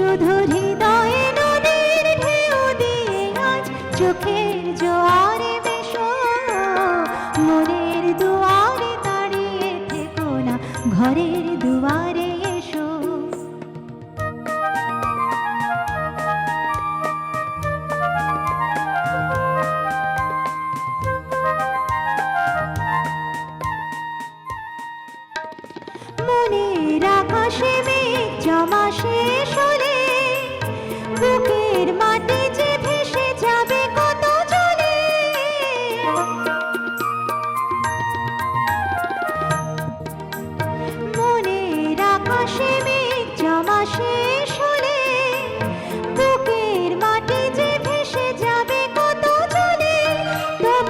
শুধু হৃদয়ে নদীর ঢেউ দিয়ে আজ চোখের জোয়ারে মনের দুয়ারে দাঁড়িয়ে থেকো না, ঘরের দুয়ারে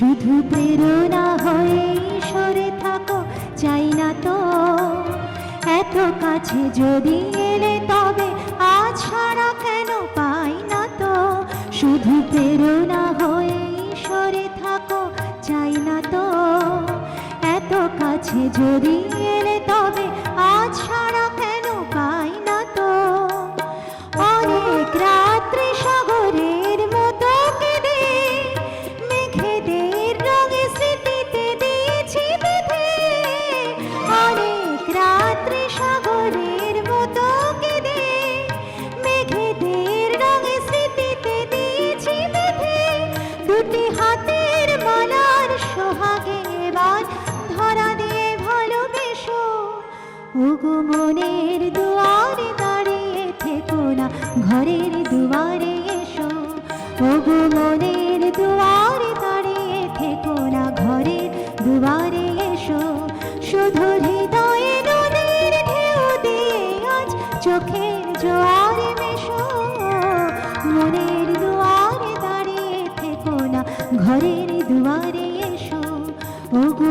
শুধু প্রেরণা হয়ে সরে থাকো, চাই না তো। এত কাছে যদি এলে তবে আজ সারা কেন পাই না তো? শুধু প্রেরণা হয়ে, ঈশ্বরে থাকো, চাই না তো। এত কাছে যদি এলে দুটি হাতের মালার মনের দুয়ারে দাঁড়িয়ে থেকো না, ঘরের দুয়ারে এসো। ওগো মনের দুয়ারে দাঁড়িয়ে থেকো না, ঘরের দুয়ারে এসো। শুধু ঘরের দুয়ারে এসো। ওগো